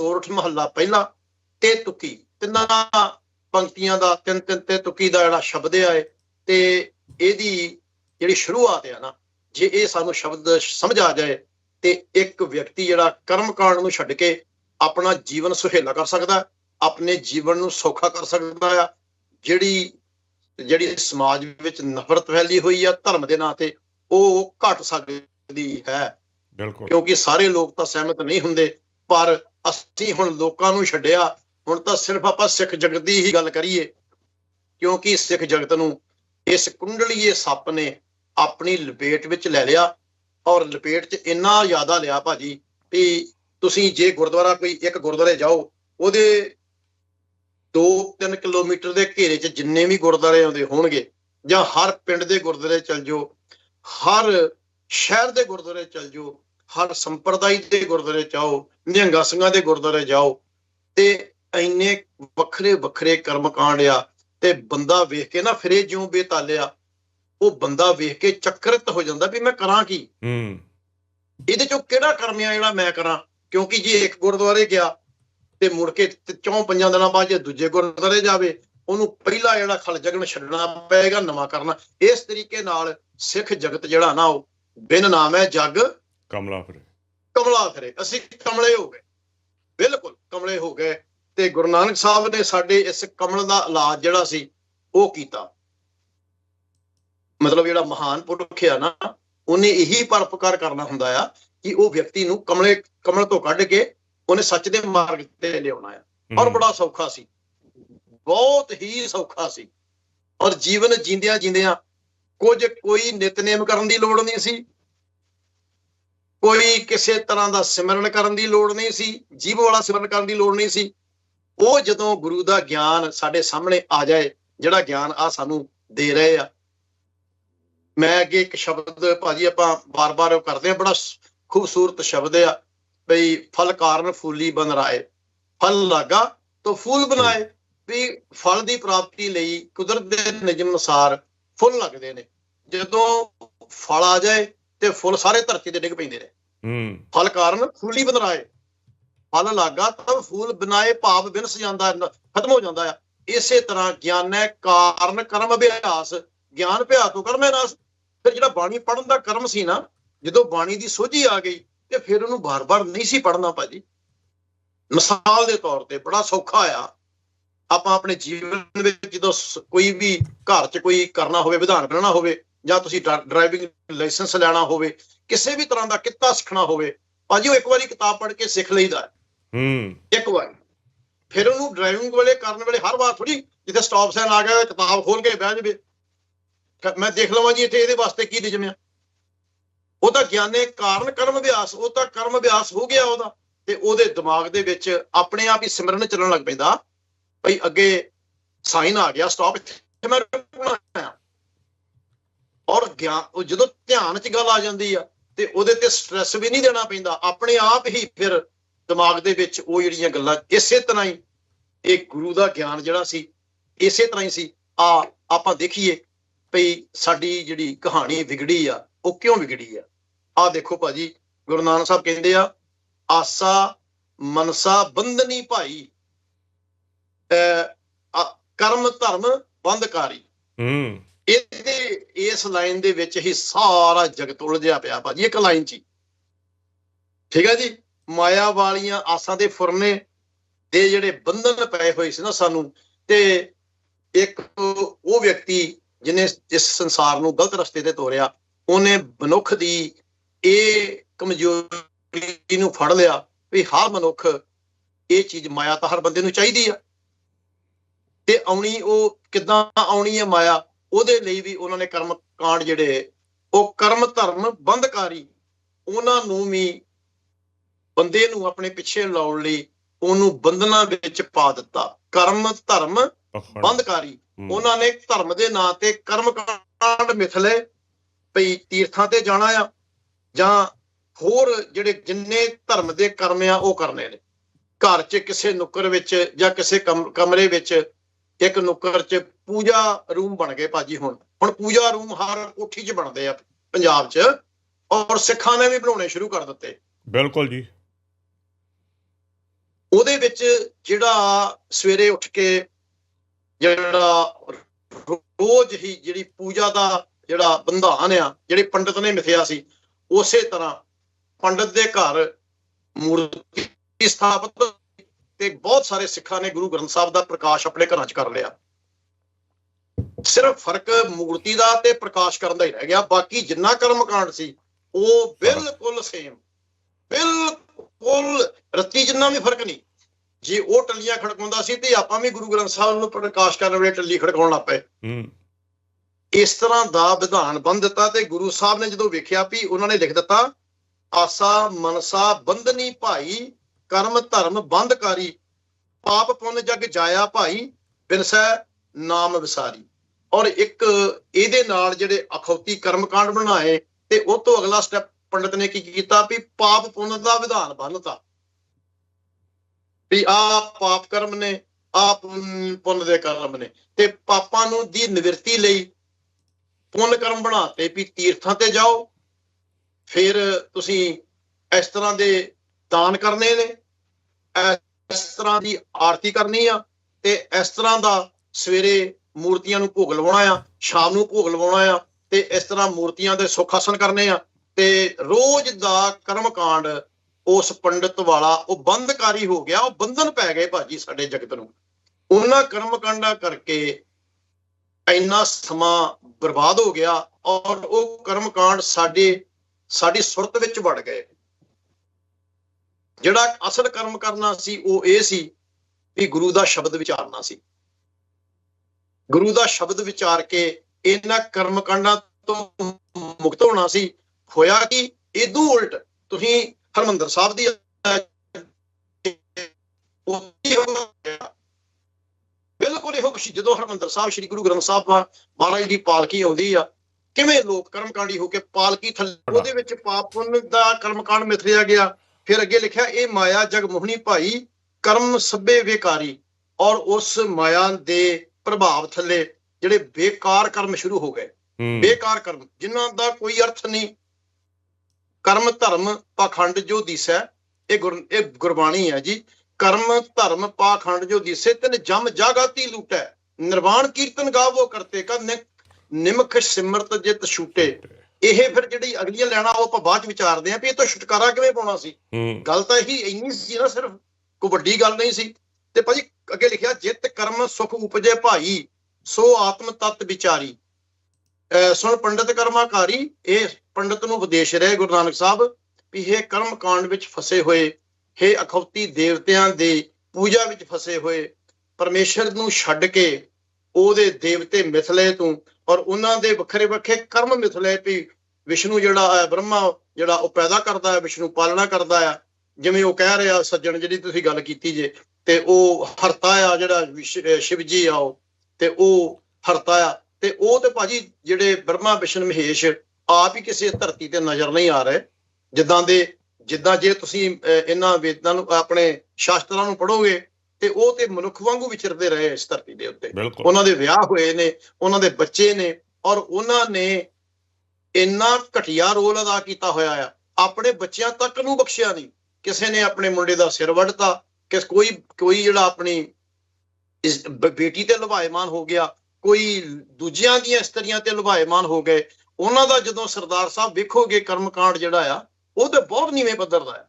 ਸੋਰਠ ਮਹੱਲਾ ਪਹਿਲਾ ਤੇ ਤੁਕੀ ਤਿੰਨਾਂ ਪੰਕਤੀਆਂ ਦਾ ਤਿੰਨ ਤਿੰਨ ਤੇ ਤੁਕੀ ਦਾ ਜਿਹੜਾ ਸ਼ਬਦ ਆ ਇਹ ਤੇ ਇਹਦੀ ਜਿਹੜੀ ਸ਼ੁਰੂਆਤ ਆ ਨਾ ਜੇ ਇਹ ਸਾਨੂੰ ਸ਼ਬਦ ਸਮਝ ਆ ਜਾਏ ਤੇ ਇੱਕ ਵਿਅਕਤੀ ਜਿਹੜਾ ਕਰਮ ਕਾਂਡ ਨੂੰ ਛੱਡ ਕੇ ਆਪਣਾ ਜੀਵਨ ਸੁਹੇਲਾ ਕਰ ਸਕਦਾ ਆਪਣੇ ਜੀਵਨ ਨੂੰ ਸੌਖਾ ਕਰ ਸਕਦਾ ਆ ਜਿਹੜੀ ਜਿਹੜੀ ਸਮਾਜ ਵਿੱਚ ਨਫ਼ਰਤ ਫੈਲੀ ਹੋਈ ਆ ਧਰਮ ਦੇ ਨਾਂ ਤੇ ਉਹ ਘਟ ਸਕਦੀ ਹੈ। ਬਿਲਕੁਲ। ਕਿਉਂਕਿ ਸਾਰੇ ਲੋਕ ਤਾਂ ਸਹਿਮਤ ਨਹੀਂ ਹੁੰਦੇ ਪਰ ਅਸੀਂ ਹੁਣ ਲੋਕਾਂ ਨੂੰ ਛੱਡਿਆ, ਹੁਣ ਤਾਂ ਸਿਰਫ ਆਪਾਂ ਸਿੱਖ ਜਗਤ ਦੀ ਹੀ ਗੱਲ ਕਰੀਏ, ਕਿਉਂਕਿ ਸਿੱਖ ਜਗਤ ਨੂੰ ਇਸ ਕੁੰਡਲੀਏ ਸੱਪ ਨੇ ਆਪਣੀ ਲਪੇਟ ਵਿੱਚ ਲੈ ਲਿਆ ਔਰ ਲਪੇਟ 'ਚ ਇੰਨਾ ਜ਼ਿਆਦਾ ਲਿਆ ਭਾਜੀ ਵੀ ਤੁਸੀਂ ਜੇ ਗੁਰਦੁਆਰਾ ਕੋਈ ਇੱਕ ਗੁਰਦੁਆਰੇ ਜਾਓ, ਉਹਦੇ 2-3 ਕਿਲੋਮੀਟਰ ਦੇ ਘੇਰੇ 'ਚ ਜਿੰਨੇ ਵੀ ਗੁਰਦੁਆਰੇ ਆਉਂਦੇ ਹੋਣਗੇ ਜਾਂ ਹਰ ਪਿੰਡ ਦੇ ਗੁਰਦੁਆਰੇ ਚਲ ਜਾਓ, ਹਰ ਸ਼ਹਿਰ ਦੇ ਗੁਰਦੁਆਰੇ ਚਲ ਜਾਓ ਹਰ ਸੰਪਰਦਾਇ ਦੇ ਗੁਰਦੁਆਰੇ ਜਾਓ ਨਿਹੰਗਾ ਸਿੰਘਾਂ ਦੇ ਗੁਰਦੁਆਰੇ ਜਾਓ ਤੇ ਇੰਨੇ ਵੱਖਰੇ ਵੱਖਰੇ ਕਰਮ ਕਾਂਡ ਆ ਤੇ ਬੰਦਾ ਵੇਖ ਕੇ ਨਾ ਫਿਰੇ ਜਿਉਂ ਬੇਤਾਲਿਆ ਉਹ ਬੰਦਾ ਵੇਖ ਕੇ ਚੱਕਰਤ ਹੋ ਜਾਂਦਾ ਵੀ ਮੈਂ ਕਰਾਂ ਕੀ? ਹੂੰ। ਇਹਦੇ ਚੋਂ ਕਿਹੜਾ ਕਰਮ ਆ ਜਿਹੜਾ ਮੈਂ ਕਰਾਂ? ਕਿਉਂਕਿ ਜੇ ਇੱਕ ਗੁਰਦੁਆਰੇ ਗਿਆ ਤੇ ਮੁੜ ਕੇ ਚੌਂ ਪੰਜਾਂ ਦਿਨਾਂ ਬਾਅਦ ਜੇ ਦੂਜੇ ਗੁਰਦੁਆਰੇ ਜਾਵੇ ਉਹਨੂੰ ਪਹਿਲਾ ਜਿਹੜਾ ਖਲ ਜਗਣ ਛੱਡਣਾ ਪਏਗਾ ਨਵਾਂ ਕਰਨਾ ਇਸ ਤਰੀਕੇ ਨਾਲ ਸਿੱਖ ਜਗਤ ਜਿਹੜਾ ਨਾ ਉਹ ਬਿਨ ਨਾਮ ਹੈ ਜਗ ਕਮਲਾ ਫਿਰ। ਕਮਲਾ ਫਿਰੇ। ਅਸੀਂ ਕਮਲੇ ਹੋ ਗਏ। ਬਿਲਕੁਲ ਕਮਲੇ ਹੋ ਗਏ। ਤੇ ਗੁਰੂ ਨਾਨਕ ਸਾਹਿਬ ਨੇ ਸਾਡੇ ਇਸ ਕਮਲ ਦਾ ਇਲਾਜ ਜਿਹੜਾ ਸੀ ਉਹ ਕੀਤਾ। ਮਤਲਬ ਜਿਹੜਾ ਮਹਾਨ ਪੁਰਖ ਆ ਨਾ ਉਹਨੇ ਇਹੀ ਪਰਪਕਾਰ ਕਰਨਾ ਹੁੰਦਾ ਆ ਕਿ ਉਹ ਵਿਅਕਤੀ ਨੂੰ ਕਮਲੇ ਕਮਲ ਤੋਂ ਕੱਢ ਕੇ ਉਹਨੇ ਸੱਚ ਦੇ ਮਾਰਗ ਤੇ ਲਿਆਉਣਾ ਆ। ਔਰ ਬੜਾ ਸੌਖਾ ਸੀ। ਬਹੁਤ ਹੀ ਸੌਖਾ ਸੀ। ਔਰ ਜੀਵਨ ਜਿੰਦਿਆਂ ਜਿੰਦਿਆਂ ਕੁਝ ਕੋਈ ਨਿਤਨੇਮ ਕਰਨ ਦੀ ਲੋੜ ਨਹੀਂ ਸੀ। ਕੋਈ ਕਿਸੇ ਤਰ੍ਹਾਂ ਦਾ ਸਿਮਰਨ ਕਰਨ ਦੀ ਲੋੜ ਨਹੀਂ ਸੀ, ਜੀਵ ਵਾਲਾ ਸਿਮਰਨ ਕਰਨ ਦੀ ਲੋੜ ਨਹੀਂ ਸੀ। ਉਹ ਜਦੋਂ ਗੁਰੂ ਦਾ ਗਿਆਨ ਸਾਡੇ ਸਾਹਮਣੇ ਆ ਜਾਏ, ਜਿਹੜਾ ਗਿਆਨ ਆ ਸਾਨੂੰ ਦੇ ਰਹੇ ਆ। ਮੈਂ ਅੱਗੇ ਇੱਕ ਸ਼ਬਦ ਭਾਜੀ ਆਪਾਂ ਬਾਰ-ਬਾਰ ਉਹ ਕਰਦੇ ਆ ਬੜਾ ਖੂਬਸੂਰਤ ਸ਼ਬਦ ਆ, ਬਈ ਫਲ ਕਾਰਨ ਫੂਲੀ ਬਨ ਰਾਏ। ਫਲ ਲਾਗਾ ਤਾਂ ਫੂਲ ਬਣਾਏ, ਵੀ ਫਲ ਦੀ ਪ੍ਰਾਪਤੀ ਲਈ ਕੁਦਰਤ ਦੇ ਨਿਯਮ ਅਨੁਸਾਰ ਫੁੱਲ ਲੱਗਦੇ ਨੇ। ਜਦੋਂ ਫਲ ਆ ਜਾਏ ਤੇ ਫੁੱਲ ਸਾਰੇ ਧਰਤੀ ਤੇ ਡਿੱਗ ਪੈਂਦੇ ਨੇ ਹੂੰ। ਫਲ ਕਾਰਨ ਫੂਲੀ ਬਣਾਏ ਫਲ ਲਾਗਾ ਤਾਂ ਫੂਲ ਬਣਾਏ ਭਾਵ ਬਿਨਸ ਜਾਂਦਾ ਖਤਮ ਹੋ ਜਾਂਦਾ ਆ। ਇਸੇ ਤਰ੍ਹਾਂ ਗਿਆਨੈ ਕਾਰਨ ਕਰਮ ਅਭਿਆਸ। ਗਿਆਨ ਭਿਆ ਤੋਂ ਕਰਮੈ ਨਾਸ। ਫਿਰ ਜਿਹੜਾ ਬਾਣੀ ਪੜਨ ਦਾ ਕਰਮ ਸੀ ਨਾ ਜਦੋਂ ਬਾਣੀ ਦੀ ਸੋਝੀ ਆ ਗਈ ਤੇ ਫਿਰ ਉਹਨੂੰ ਬਾਰ-ਬਾਰ ਨਹੀਂ ਸੀ ਪੜਨਾ ਭਾਜੀ। ਮਿਸਾਲ ਦੇ ਤੌਰ ਤੇ ਬੜਾ ਸੌਖਾ ਆ। ਆਪਾਂ ਆਪਣੇ ਜੀਵਨ ਵਿੱਚ ਜਦੋਂ ਕੋਈ ਵੀ ਘਰ 'ਚ ਕੋਈ ਕਰਨਾ ਹੋਵੇ ਵਿਧਾਨ ਬਣਾਉਣਾ ਹੋਵੇ ਜਾਂ ਤੁਸੀਂ ਡਰਾਈਵਿੰਗ ਲਾਇਸੈਂਸ ਲੈਣਾ ਹੋਵੇ ਕਿਸੇ ਵੀ ਤਰ੍ਹਾਂ ਦਾ ਕਿੱਤਾ ਸਿੱਖਣਾ ਹੋਵੇ ਭਾਜੀ ਉਹ ਇੱਕ ਵਾਰੀ ਕਿਤਾਬ ਪੜ੍ਹ ਕੇ ਸਿੱਖ ਲਈਦਾ ਹੈ, ਇੱਕ ਵਾਰੀ। ਫਿਰ ਉਹਨੂੰ ਡਰਾਈਵਿੰਗ ਵੇਲੇ ਕਰਨ ਵੇਲੇ ਹਰ ਵਾਰ ਥੋੜੀ ਜਿੱਥੇ ਸਟਾਪ ਸਾਈਨ ਆ ਗਿਆ ਕਿਤਾਬ ਖੋਲ ਕੇ ਬਹਿ ਜਾਵੇ। ਮੈਂ ਦੇਖ ਲਵਾਂ ਜੀ ਇੱਥੇ ਇਹਦੇ ਵਾਸਤੇ ਕੀ ਨਿਯਮ ਆ। ਉਹ ਤਾਂ ਗਿਆਨੇ ਕਾਰਨ ਕਰਮ ਅਭਿਆਸ ਉਹ ਤਾਂ ਕਰਮ ਅਭਿਆਸ ਹੋ ਗਿਆ ਉਹਦਾ। ਤੇ ਉਹਦੇ ਦਿਮਾਗ ਦੇ ਵਿੱਚ ਆਪਣੇ ਆਪ ਹੀ ਸਿਮਰਨ ਚੱਲਣ ਲੱਗ ਪੈਂਦਾ ਭਈ ਅੱਗੇ ਸਾਈਨ ਆ ਗਿਆ ਸਟਾਪ ਇੱਥੇ ਮੈਂ ਰੁਕਣਾ। ਗਿਆਨ ਉਹ ਜਦੋਂ ਧਿਆਨ 'ਚ ਗੱਲ ਆ ਜਾਂਦੀ ਆ, ਤੇ ਉਹਦੇ ਤੇ ਸਟ੍ਰੈਸ ਵੀ ਨਹੀਂ ਦੇਣਾ ਪੈਂਦਾ। ਆਪਣੇ ਆਪ ਹੀ ਫਿਰ ਦਿਮਾਗ ਦੇ ਵਿੱਚ ਉਹ ਜਿਹੜੀਆਂ ਗੱਲਾਂ, ਇਸੇ ਤਰ੍ਹਾਂ ਹੀ ਇਹ ਗੁਰੂ ਦਾ ਗਿਆਨ ਜਿਹੜਾ ਸੀ, ਇਸੇ ਤਰ੍ਹਾਂ ਹੀ ਸੀ। ਆ, ਆਪਾਂ ਦੇਖੀਏ ਭਈ ਸਾਡੀ ਜਿਹੜੀ ਕਹਾਣੀ ਵਿਗੜੀ ਆ, ਉਹ ਕਿਉਂ ਵਿਗੜੀ ਆ? ਆ ਦੇਖੋ ਭਾਜੀ, ਗੁਰੂ ਨਾਨਕ ਸਾਹਿਬ ਕਹਿੰਦੇ ਆ, ਆਸਾ ਮਨਸਾ ਬੰਧਨੀ ਭਾਈ, ਅਹ ਆ- ਕਰਮ ਧਰਮ ਬੰਧਕਾਰੀ। ਹੂੰ। ਇਹਦੇ, ਇਸ ਲਾਈਨ ਦੇ ਵਿੱਚ ਹੀ ਸਾਰਾ ਜਗਤ ਉਲਝਿਆ ਪਿਆ ਭਾਜੀ, ਇੱਕ ਲਾਈਨ 'ਚ ਹੀ। ਠੀਕ ਹੈ ਜੀ? ਮਾਇਆ ਵਾਲੀਆਂ ਆਸਾਂ ਦੇ ਫੁਰਨੇ ਦੇ ਜਿਹੜੇ ਬੰਧਨ ਪਏ ਹੋਏ ਸੀ ਨਾ ਸਾਨੂੰ, ਤੇ ਇੱਕ ਉਹ ਵਿਅਕਤੀ ਜਿਹਨੇ ਇਸ ਸੰਸਾਰ ਨੂੰ ਗਲਤ ਰਸਤੇ ਤੇ ਤੋਰਿਆ, ਉਹਨੇ ਮਨੁੱਖ ਦੀ ਇਹ ਕਮਜ਼ੋਰੀ ਨੂੰ ਫੜ ਲਿਆ ਵੀ ਹਰ ਮਨੁੱਖ ਇਹ ਚੀਜ਼ ਮਾਇਆ ਤਾਂ ਹਰ ਬੰਦੇ ਨੂੰ ਚਾਹੀਦੀ ਆ। ਤੇ ਆਉਣੀ ਉਹ ਕਿੱਦਾਂ ਆਉਣੀ ਹੈ ਮਾਇਆ? ਉਹਦੇ ਲਈ ਵੀ ਉਹਨਾਂ ਨੇ ਕਰਮ ਕਾਂਡ ਜਿਹੜੇ ਉਹ ਕਰਮ ਧਰਮ ਬੰਧਕਾਰੀ ਉਹਨਾਂ ਨੂੰ ਵੀ ਬੰਦੇ ਨੂੰ ਆਪਣੇ ਪਿੱਛੇ ਲਾਉਣ ਲਈ ਉਹਨੂੰ ਬੰਧਨਾਂ ਵਿੱਚ ਪਾ ਦਿੱਤਾ। ਕਰਮ ਧਰਮ ਹੂੰ, ਉਹਨਾਂ ਨੇ ਧਰਮ ਦੇ ਨਾਂ ਤੇ ਕਰਮ ਕਾਂਡ ਮਿਥ ਲਏ ਭਈ ਤੀਰਥਾਂ ਤੇ ਜਾਣਾ ਆ ਜਾਂ ਹੋਰ ਜਿਹੜੇ ਜਿੰਨੇ ਧਰਮ ਦੇ ਕਰਮ ਆ ਉਹ ਕਰਨੇ ਨੇ। ਘਰ 'ਚ ਕਿਸੇ ਨੁੱਕਰ ਵਿੱਚ ਜਾਂ ਕਿਸੇ ਕਮ- ਕਮਰੇ ਵਿੱਚ ਇੱਕ ਨੁੱਕਰ 'ਚ ਪੂਜਾ ਰੂਮ ਬਣ ਗਏ ਭਾਜੀ ਹੁਣ। ਹੁਣ ਪੂਜਾ ਰੂਮ ਹਰ ਕੋਠੀ 'ਚ ਬਣਦੇ ਆ ਪੰਜਾਬ 'ਚ ਔਰ ਸਿੱਖਾਂ ਨੇ ਵੀ ਬਣਾਉਣੇ ਸ਼ੁਰੂ ਕਰ ਦਿੱਤੇ। ਬਿਲਕੁਲ ਜੀ। ਉਹਦੇ ਵਿੱਚ ਜਿਹੜਾ ਸਵੇਰੇ ਉੱਠ ਕੇ ਜਿਹੜਾ ਰੋਜ਼ ਹੀ ਜਿਹੜੀ ਪੂਜਾ ਦਾ ਜਿਹੜਾ ਬੰਧਾਨ ਆ ਜਿਹੜੇ ਪੰਡਤ ਨੇ ਮਿਥਿਆ ਸੀ ਉਸੇ ਤਰ੍ਹਾਂ ਪੰਡਤ ਦੇ ਘਰ ਮੂਰਤੀ ਸਥਾਪਿਤ ਤੇ ਬਹੁਤ ਸਾਰੇ ਸਿੱਖਾਂ ਨੇ ਗੁਰੂ ਗ੍ਰੰਥ ਸਾਹਿਬ ਦਾ ਪ੍ਰਕਾਸ਼ ਆਪਣੇ ਘਰਾਂ 'ਚ ਕਰ ਲਿਆ। ਸਿਰਫ ਫ਼ਰਕ ਮੂਰਤੀ ਦਾ ਤੇ ਪ੍ਰਕਾਸ਼ ਕਰਨ ਦਾ ਹੀ ਰਹਿ ਗਿਆ। ਬਾਕੀ ਜਿੰਨਾ ਕਰਮਕਾਂਡ ਸੀ ਉਹ ਬਿਲਕੁਲ ਸੇਮ ਬਿਲਕੁਲ ਰੱਤੀ ਜਿੰਨਾ ਵੀ ਫ਼ਰਕ ਨਹੀਂ। ਜੇ ਉਹ ਟੱਲੀਆਂ ਖੜਕਾਉਂਦਾ ਸੀ ਤੇ ਆਪਾਂ ਵੀ ਗੁਰੂ ਗ੍ਰੰਥ ਸਾਹਿਬ ਨੂੰ ਪ੍ਰਕਾਸ਼ ਕਰਨ ਵੇਲੇ ਟੱਲੀ ਖੜਕਾਉਣ ਲੱਗ ਪਏ। ਹੂੰ। ਇਸ ਤਰ੍ਹਾਂ ਦਾ ਵਿਧਾਨ ਬੰਨ ਦਿੱਤਾ ਤੇ ਗੁਰੂ ਸਾਹਿਬ ਨੇ ਜਦੋਂ ਵੇਖਿਆ ਵੀ ਉਹਨਾਂ ਨੇ ਲਿਖ ਦਿੱਤਾ ਆਸਾ ਮਨਸਾ ਬੰਧਨੀ ਭਾਈ ਕਰਮ ਧਰਮ ਬੰਧਕਾਰੀ, ਪਾਪ ਪੁੰਨ ਜਗ ਜਾਇਆ ਭਾਈ ਬਿਨਸੈ ਨਾਮ ਵਿਸਾਰੀ। ਔਰ ਇੱਕ ਇਹਦੇ ਨਾਲ ਜਿਹੜੇ ਅਖੌਤੀ ਕਰਮਕਾਂਡ ਬਣਾਏ, ਤੇ ਉਹ ਤੋਂ ਅਗਲਾ ਸਟੈਪ ਪੰਡਤ ਨੇ ਕੀ ਕੀਤਾ? ਵੀ ਪਾਪ ਪੁੰਨ ਦਾ ਵਿਧਾਨ ਬੰਨਤਾ। ਵੀ ਆ ਪਾਪ ਕਰਮ ਨੇ, ਆ ਪੁੰਨ ਦੇ ਕਰਮ ਨੇ। ਤੇ ਪਾਪਾਂ ਨੂੰ ਦੀ ਨਿਵਰਤੀ ਲਈ ਪੁੰਨ ਕਰਮ ਬਣਾਤੇ, ਵੀ ਤੀਰਥਾਂ ਤੇ ਜਾਓ। ਫਿਰ ਤੁਸੀਂ ਇਸ ਤਰ੍ਹਾਂ ਦੇ ਦਾਨ ਕਰਨੇ ਨੇ। ਇਸ ਤਰ੍ਹਾਂ ਦੀ ਆਰਤੀ ਕਰਨੀ ਆ ਤੇ ਇਸ ਤਰ੍ਹਾਂ ਦਾ ਸਵੇਰੇ ਮੂਰਤੀਆਂ ਨੂੰ ਭੋਗ ਲਵਾਉਣਾ ਆ, ਸ਼ਾਮ ਨੂੰ ਭੋਗ ਲਵਾਉਣਾ ਆ ਤੇ ਇਸ ਤਰ੍ਹਾਂ ਮੂਰਤੀਆਂ ਦੇ ਸੁੱਖ ਆਸਣ ਕਰਨੇ ਆ ਤੇ ਰੋਜ਼ ਦਾ ਕਰਮਕਾਂਡ ਉਸ ਪੰਡਿਤ ਵਾਲਾ, ਉਹ ਬੰਧਕਾਰੀ ਹੋ ਗਿਆ, ਉਹ ਬੰਧਨ ਪੈ ਗਏ ਭਾਜੀ ਸਾਡੇ ਜਗਤ ਨੂੰ। ਉਹਨਾਂ ਕਰਮਕਾਂਡਾਂ ਕਰਕੇ ਇੰਨਾ ਸਮਾਂ ਬਰਬਾਦ ਹੋ ਗਿਆ ਔਰ ਉਹ ਕਰਮਕਾਂਡ ਸਾਡੇ, ਸਾਡੀ ਸੁਰਤ ਵਿੱਚ ਵੜ ਗਏ। ਜਿਹੜਾ ਅਸਲ ਕਰਮ ਕਰਨਾ ਸੀ, ਉਹ ਇਹ ਸੀ ਵੀ ਗੁਰੂ ਦਾ ਸ਼ਬਦ ਵਿਚਾਰਨਾ ਸੀ। ਗੁਰੂ ਦਾ ਸ਼ਬਦ ਵਿਚਾਰ ਕੇ ਇਹਨਾਂ ਕਰਮ ਕਾਂਡਾਂ ਤੋਂ ਮੁਕਤ ਹੋਣਾ ਸੀ। ਹੋਇਆ ਕਿ? ਇਦੋਂ ਉਲਟ ਤੁਸੀਂ ਹਰਮੰਦਰ ਸਾਹਿਬ ਦੀ ਬਿਲਕੁਲ ਇਹੋ ਕੁਛ ਜਦੋਂ ਹਰਮੰਦਰ ਸਾਹਿਬ, ਸ੍ਰੀ ਗੁਰੂ ਗ੍ਰੰਥ ਸਾਹਿਬ ਮਹਾਰਾਜ ਦੀ ਪਾਲਕੀ ਆਉਂਦੀ ਆ, ਕਿਵੇਂ ਲੋਕ ਕਰਮਕਾਂਡੀ ਹੋ ਕੇ ਪਾਲਕੀ ਥੱਲੇ, ਉਹਦੇ ਵਿੱਚ ਪਾਪ ਪੁੰਨ ਦਾ ਕਰਮਕਾਂਡ ਮਿਥਿਆ ਗਿਆ। ਫਿਰ ਅੱਗੇ ਲਿਖਿਆ ਇਹ ਮਾਇਆ ਜਗ ਮੋਹਣੀ ਭਾਈ ਕਰਮ ਸਭੇ ਵੇਕਾਰੀ ਔਰ ਉਸ ਮਾਇਆ ਦੇ ਪ੍ਰਭਾਵ ਥੱਲੇ ਜਿਹੜੇ ਬੇਕਾਰ ਕਰਮ ਸ਼ੁਰੂ ਹੋ ਗਏ। ਬੇਕਾਰ ਕਰਮ ਜਿਨ੍ਹਾਂ ਦਾ ਕੋਈ ਅਰਥ ਨਹੀਂ। ਕਰਮ ਧਰਮ ਪਾਖੰਡ ਜੋ ਦਿਸੈ ਇਹ ਗੁਰ ਇਹ ਗੁਰਬਾਣੀ ਹੈ ਜੀ। ਕਰਮ ਧਰਮ ਪਾਖੰਡ ਜੋ ਦਿਸੇ ਤਨ ਜਮ ਜਾਗਾਤੀ ਲੂਟੈ। ਨਿਰਵਾਣ ਕੀਰਤਨ ਗਾਵੋ ਕਰਤੇ ਕਾ ਨਿਮਖ ਸਿਮਰਤ ਜਿਤ ਛੂਟੇ। ਇਹ ਫਿਰ ਜਿਹੜੀ ਅਗਲੀਆਂ ਲੈਣਾ ਉਹ ਆਪਾਂ ਬਾਅਦ ਚ ਵਿਚਾਰਦੇ ਆਂ ਵੀ ਇਹ ਤੋਂ ਛੁਟਕਾਰਾ ਕਿਵੇਂ ਪਾਉਣਾ ਸੀ। ਹੂੰ। ਗੱਲ ਤਾਂ ਇਹੀ ਇੰਨੀ ਸੀ ਨਾ ਸਿਰਫ ਕੋਈ ਵੱਡੀ ਗੱਲ ਨਹੀਂ ਸੀ। ਤੇ ਭਾਜੀ ਅੱਗੇ ਲਿਖਿਆ ਜਿਤ ਕਰਮ ਸੁਖ ਉਪਜੇ ਭਾਈ ਸੋ ਆਤਮ ਤਤ ਵਿਚਾਰੀ। ਸੁਣ ਪੰਡਤ ਕਰਮਾਕਾਰੀ ਇਹ ਪੰਡਤ ਨੂੰ ਉਪਦੇਸ਼ ਰਹੇ ਗੁਰੂ ਨਾਨਕ ਸਾਹਿਬ ਵੀ ਇਹ ਕਰਮ ਕਾਂਡ ਵਿੱਚ ਫਸੇ ਹੋਏ ਇਹ ਅਖੌਤੀ ਦੇਵਤਿਆਂ ਦੇ ਪੂਜਾ ਵਿੱਚ ਫਸੇ ਹੋਏ ਪਰਮੇਸ਼ਰ ਨੂੰ ਛੱਡ ਕੇ ਉਹਦੇ ਦੇਵਤੇ ਮਿਥਲੇ ਤੋਂ, ਔਰ ਉਹਨਾਂ ਦੇ ਵੱਖਰੇ ਵੱਖਰੇ ਕਰਮ ਮਿਥਲੇ ਵੀ ਵਿਸ਼ਨੂੰ ਜਿਹੜਾ ਹੈ, ਬ੍ਰਹਮਾ ਜਿਹੜਾ ਉਹ ਪੈਦਾ ਕਰਦਾ ਹੈ, ਵਿਸ਼ਨੂੰ ਪਾਲਣਾ ਕਰਦਾ ਆ ਜਿਵੇਂ ਉਹ ਕਹਿ ਰਿਹਾ, ਸੱਜਣ ਜਿਹੜੀ ਤੁਸੀਂ ਗੱਲ ਕੀਤੀ ਜੇ, ਤੇ ਉਹ ਹਰਤਾ ਆ ਜਿਹੜਾ ਵਿਸ਼- ਅਹ ਸ਼ਿਵ ਜੀ ਆ ਉਹ, ਤੇ ਉਹ ਹਰਤਾ ਆ। ਤੇ ਉਹ ਤੇ ਭਾਜੀ ਜਿਹੜੇ ਬ੍ਰਹਮਾ, ਵਿਸ਼ਨ, ਮਹੇਸ਼ ਆਪ ਹੀ ਕਿਸੇ ਧਰਤੀ ਤੇ ਨਜ਼ਰ ਨਹੀਂ ਆ ਰਹੇ। ਜਿੱਦਾਂ ਦੇ, ਜਿੱਦਾਂ ਜੇ ਤੁਸੀਂ ਇਹਨਾਂ ਵੇਦਾਂ ਨੂੰ, ਆਪਣੇ ਸ਼ਾਸਤਰਾਂ ਨੂੰ ਪੜੋਗੇ ਤੇ ਉਹ ਤੇ ਮਨੁੱਖ ਵਾਂਗੂ ਵਿਚਰਦੇ ਰਹੇ ਇਸ ਧਰਤੀ ਦੇ ਉੱਤੇ। ਉਹਨਾਂ ਦੇ ਵਿਆਹ ਹੋਏ ਨੇ ਉਹਨਾਂ ਦੇ ਬੱਚੇ ਨੇ ਔਰ ਉਹਨਾਂ ਨੇ ਇੰਨਾ ਘਟੀਆ ਰੋਲ ਅਦਾ ਕੀਤਾ ਹੋਇਆ ਆ। ਆਪਣੇ ਬੱਚਿਆਂ ਤੱਕ ਨੂੰ ਬਖਸ਼ਿਆ ਨਹੀਂ। ਕਿਸੇ ਨੇ ਆਪਣੇ ਮੁੰਡੇ ਦਾ ਸਿਰ ਵੱਢਤਾ ਕਿਸ ਕੋਈ ਕੋਈ ਜਿਹੜਾ ਆਪਣੀ ਇਸ ਬੇਟੀ ਤੇ ਲੁਭਾਇਮਾਨ ਹੋ ਗਿਆ ਕੋਈ ਦੂਜਿਆਂ ਦੀਆਂ ਇਸਤਰੀਆਂ ਤੇ ਲੁਭਾਇਮਾਨ ਹੋ ਗਏ। ਉਹਨਾਂ ਦਾ ਜਦੋਂ ਸਰਦਾਰ ਸਾਹਿਬ ਵੇਖੋਗੇ ਕਰਮਕਾਂਡ ਜਿਹੜਾ ਆ ਉਹ ਤੇ ਬਹੁਤ ਨੀਵੇਂ ਪੱਧਰ ਦਾ ਹੈ